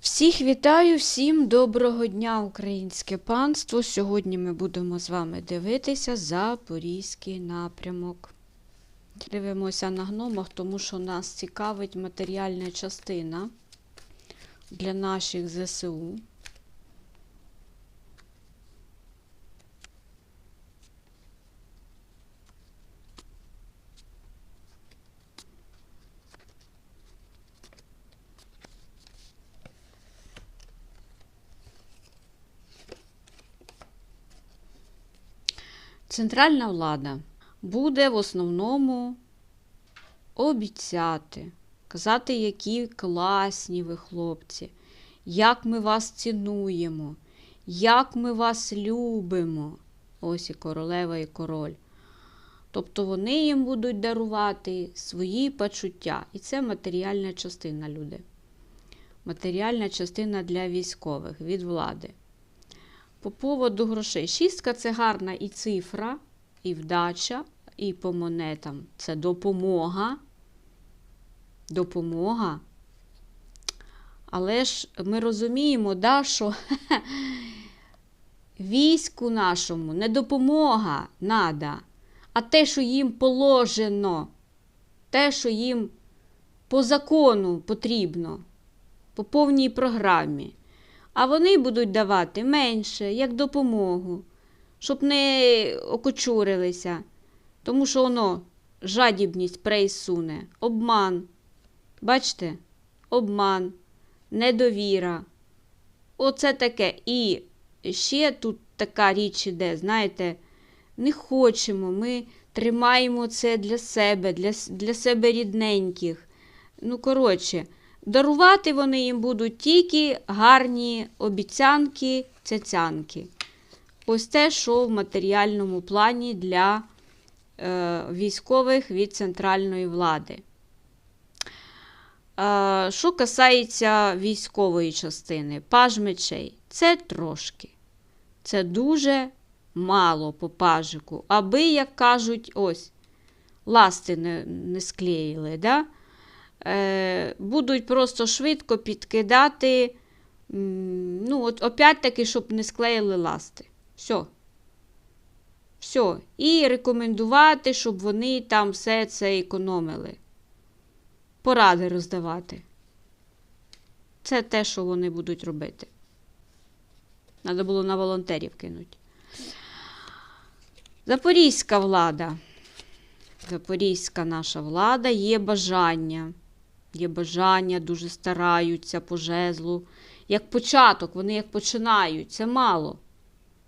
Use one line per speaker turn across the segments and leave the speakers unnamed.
Всіх вітаю, всім доброго дня, українське панство. Сьогодні ми будемо з вами дивитися Запорізький напрямок. Дивимося на гномах, тому що нас цікавить матеріальна частина для наших ЗСУ. Центральна влада буде в основному обіцяти, казати, які класні ви хлопці, як ми вас цінуємо, як ми вас любимо. Ось і королева, і король. Тобто вони їм будуть дарувати свої почуття. І це матеріальна частина люди. Матеріальна частина для військових від влади. По поводу грошей. Шістка це гарна і цифра, і вдача, і по монетам це допомога. Допомога. Але ж ми розуміємо, да, що війську нашому не допомога надо, а те, що їм положено, те, що їм по закону потрібно, по повній програмі. А вони будуть давати менше, як допомогу, щоб не окочурилися. Тому що воно жадібність прейсуне, обман. Бачите? Обман, недовіра. Оце таке. І ще тут така річ іде, знаєте, не хочемо, ми тримаємо це для себе, для, для себе рідненьких. Ну, коротше. Дарувати вони їм будуть тільки гарні обіцянки, цяцянки. Ось те, що в матеріальному плані для е, військових від центральної влади. Е, що касається військової частини, паж мечей, це трошки. Це дуже мало по пажику. Аби, як кажуть, ось, ласти не, не склеїли. Да? Е, будуть просто швидко підкидати. Ну, от опять-таки, щоб не склеїли ласти. Все. Все. І рекомендувати, щоб вони там все це економили. Поради роздавати. Це те, що вони будуть робити. Треба було на волонтерів кинути. Запорізька влада. Запорізька наша влада є бажання. Є бажання, дуже стараються по жезлу. Як початок, вони як починають. Це мало.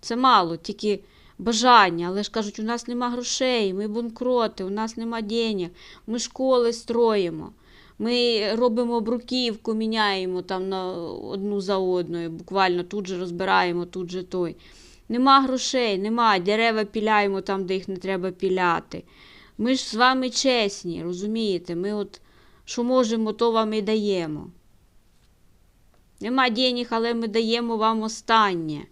Це мало, тільки бажання. Але ж кажуть, у нас нема грошей, ми банкроти, у нас нема денег, ми школи строїмо. Ми робимо бруківку, міняємо там на одну за одною, буквально тут же розбираємо, тут же той. Нема грошей, нема, дерева піляємо там, де їх не треба піляти. Ми ж з вами чесні, розумієте? Ми от що можемо, то вам і даємо. Нема денег, але ми даємо вам останнє.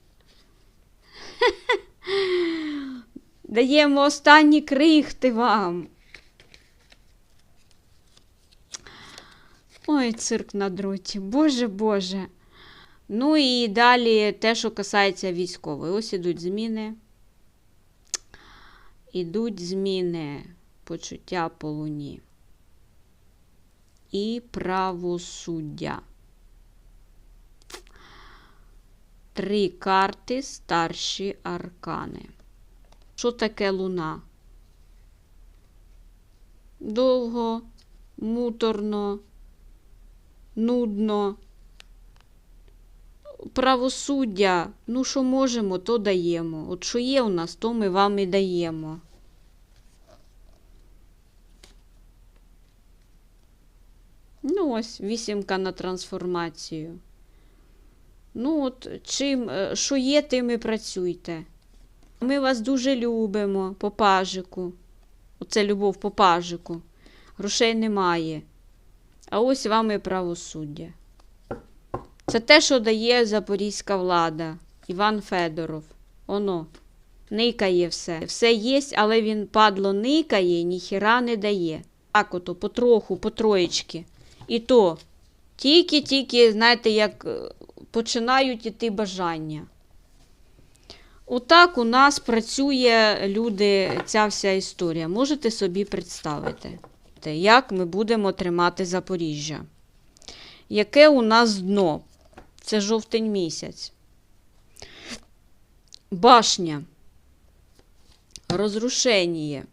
Даємо останні крихти вам. Ой, цирк на дроті. Боже Боже. Ну і далі те, що касається військової. Ось ідуть зміни. Ідуть зміни почуття по луні. І правосуддя. Три карти старші аркани. Що таке луна? Довго, муторно, нудно. Правосуддя, ну що можемо, то даємо. От що є у нас, то ми вам і даємо. Ну, ось вісімка на трансформацію. Ну, от чим, е, що є, тим і працюйте. Ми вас дуже любимо по пажику. Оце любов по пажику. Грошей немає. А ось вам і правосуддя. Це те, що дає запорізька влада, Іван Федоров. Оно. Никає все. Все є, але він падло никає ніхіра не дає. Так ото, потроху, по троєчки. І то Тільки-тільки, знаєте, як е, починають іти бажання. Отак у нас працює люди, ця вся історія. Можете собі представити, як ми будемо тримати Запоріжжя. Яке у нас дно? Це жовтень місяць. Башня. Розрушення.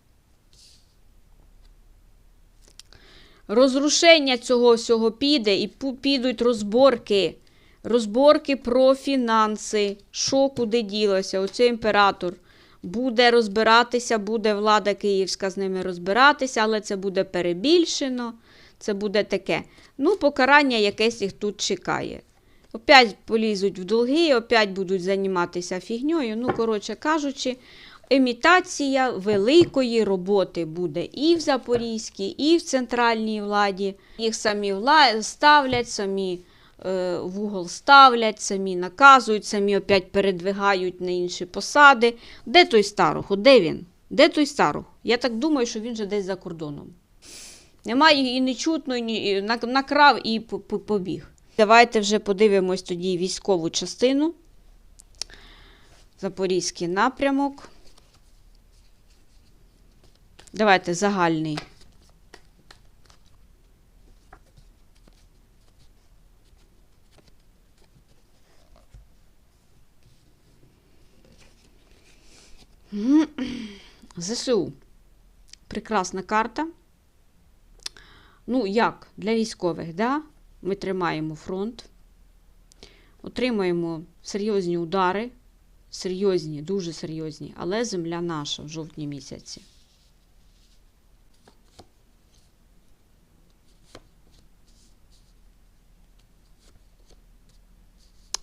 Розрушення цього всього піде і підуть розборки. Розборки про фінанси, що куди ділося. Оцей імператор буде розбиратися, буде влада київська з ними розбиратися, але це буде перебільшено. Це буде таке. Ну, покарання якесь їх тут чекає. Опять полізуть в долги, опять будуть займатися фігньою. Ну, коротше кажучи, імітація великої роботи буде і в Запорізькій, і в центральній владі. Їх самі ставлять, самі е, в угол ставлять, самі наказують, самі опять передвигають на інші посади. Де той старух? Де він? Де той старух? Я так думаю, що він же десь за кордоном. Немає і не чутно, і накрав і по- по- побіг. Давайте вже подивимось тоді військову частину. Запорізький напрямок. Давайте загальний. ЗСУ. Прекрасна карта. Ну, як? Для військових, да? Ми тримаємо фронт, отримаємо серйозні удари, серйозні, дуже серйозні, але земля наша в жовтні місяці.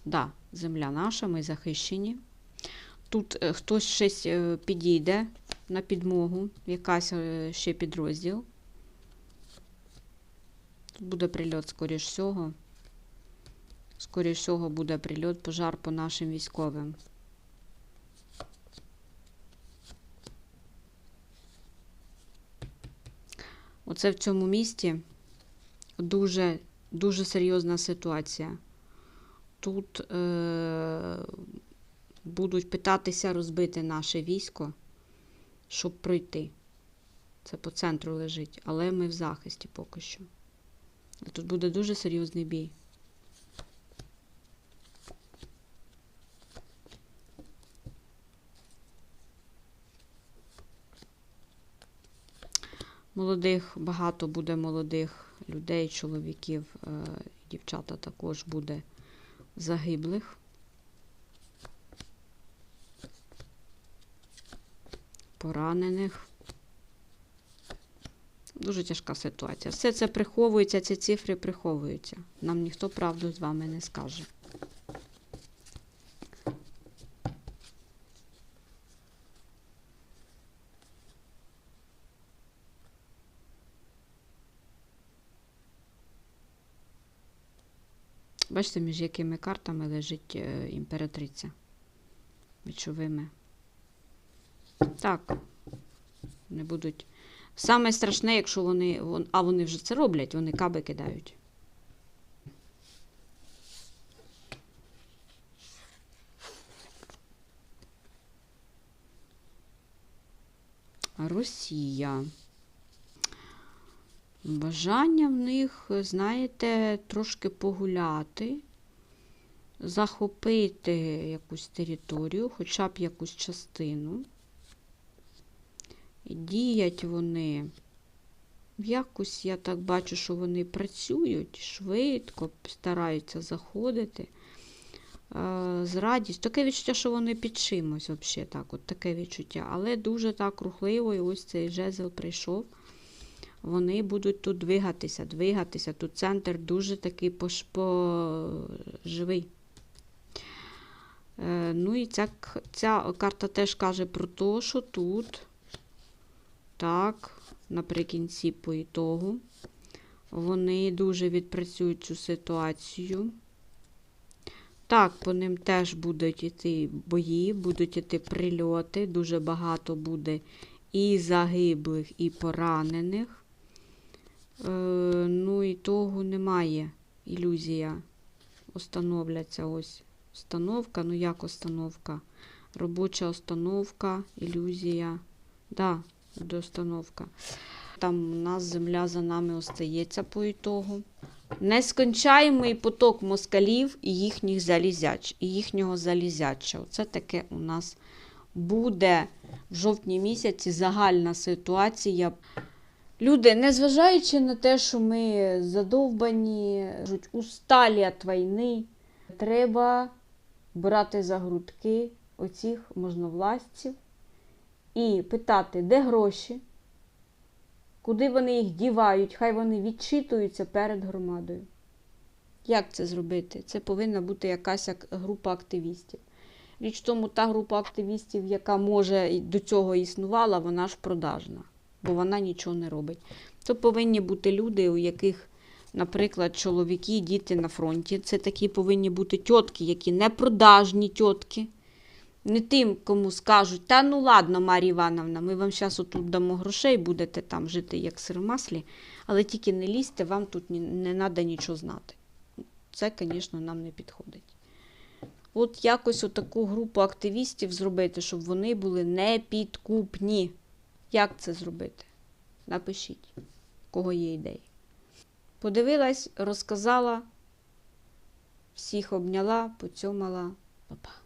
Да, земля наша, ми захищені. Тут е, хтось щось е, підійде на підмогу, якась е, ще підрозділ. Тут буде прильот, скоріш всього. Скоріш всього буде прильот, пожар по нашим військовим. Оце в цьому місті дуже, дуже серйозна ситуація. Тут е, будуть питатися розбити наше військо, щоб пройти. Це по центру лежить, але ми в захисті поки що. Тут буде дуже серйозний бій. Молодих, багато буде молодих людей, чоловіків, е, дівчата також буде загиблих. Поранених. Дуже тяжка ситуація. Все це приховується, ці цифри приховуються. Нам ніхто правду з вами не скаже. Бачите, між якими картами лежить е, імператриця мечовими. Так, не будуть. Саме страшне, якщо вони. вон- А вони вже це роблять, вони каби кидають. Росія. Бажання в них, знаєте, трошки погуляти, захопити якусь територію, хоча б якусь частину. Діять вони. Якось я так бачу, що вони працюють швидко, стараються заходити е, з радістю. Таке відчуття, що вони під чимось, взагалі, так, от таке відчуття. Але дуже так рухливо, і ось цей жезл прийшов. Вони будуть тут двигатися, двигатися. Тут центр дуже такий пош... по... живий. Е, ну і ця, ця карта теж каже про те, що тут, так, наприкінці по ітогу, вони дуже відпрацюють цю ситуацію. Так, по ним теж будуть іти бої, будуть іти прильоти, дуже багато буде і загиблих, і поранених. Е, ну і того немає. ілюзія. Остановляться ось. Установка, ну як установка? Робоча установка, ілюзія. Да, буде установка. Там у нас земля за нами остається по ітогу. Нескончаємий поток москалів і їхніх залізяч, і їхнього залізяча. Це таке у нас буде в жовтні місяці загальна ситуація. Люди, незважаючи на те, що ми задовбані, усталі від війни, треба брати за грудки оцих можновластців і питати, де гроші, куди вони їх дівають, хай вони відчитуються перед громадою. Як це зробити? Це повинна бути якась група активістів. Річ тому, та група активістів, яка може до цього існувала, вона ж продажна, бо вона нічого не робить. То повинні бути люди, у яких, наприклад, чоловіки, діти на фронті. Це такі повинні бути тітки, які не продажні тітки. Не тим, кому скажуть, та ну ладно, Марія Івановна, ми вам зараз отут дамо грошей, будете там жити як сир в маслі, але тільки не лізьте, вам тут не треба нічого знати. Це, звісно, нам не підходить. От якось отаку групу активістів зробити, щоб вони були непідкупні. Як це зробити? Напишіть, кого є ідеї. Подивилась, розказала, всіх обняла, поцьомала. Па-па.